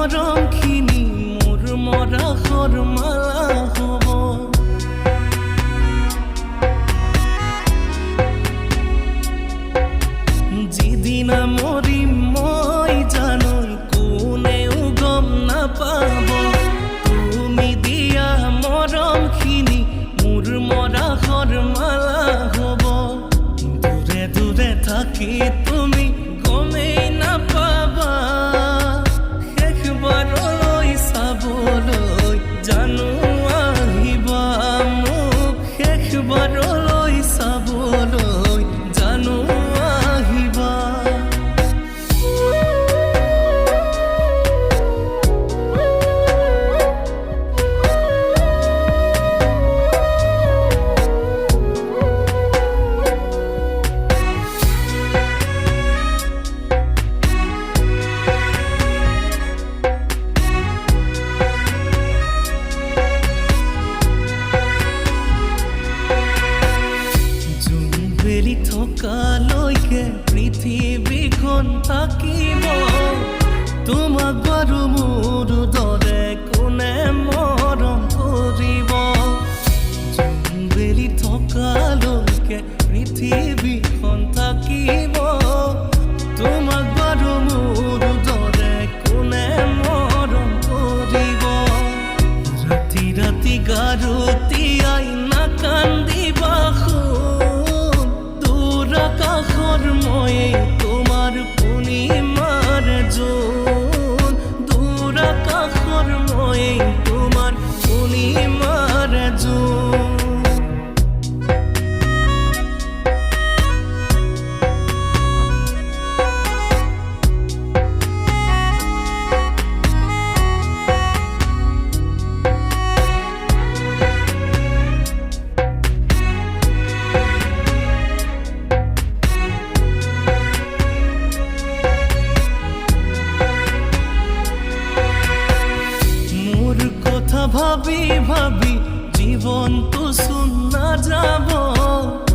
মৰমখিনি মোৰ মৰা শৰ্মালা হ'ব। যিদিনা মৰিম মই জানো কোনেও গম নাপাব তুমি দিয়া মৰমখিনি মোৰ মৰা শৰ্মালা হ'ব। দূৰে দূৰে থাকি তুমি, গমেই না থকালৈকে পৃথিৱীখন থাকিব। তোমাক বাৰু মোৰ দৰে কোনে মৰম কৰিব? জোনবেলি থকালৈকে পৃথিৱীখন ভাবি ভাবি জীবন তো নাযাব মা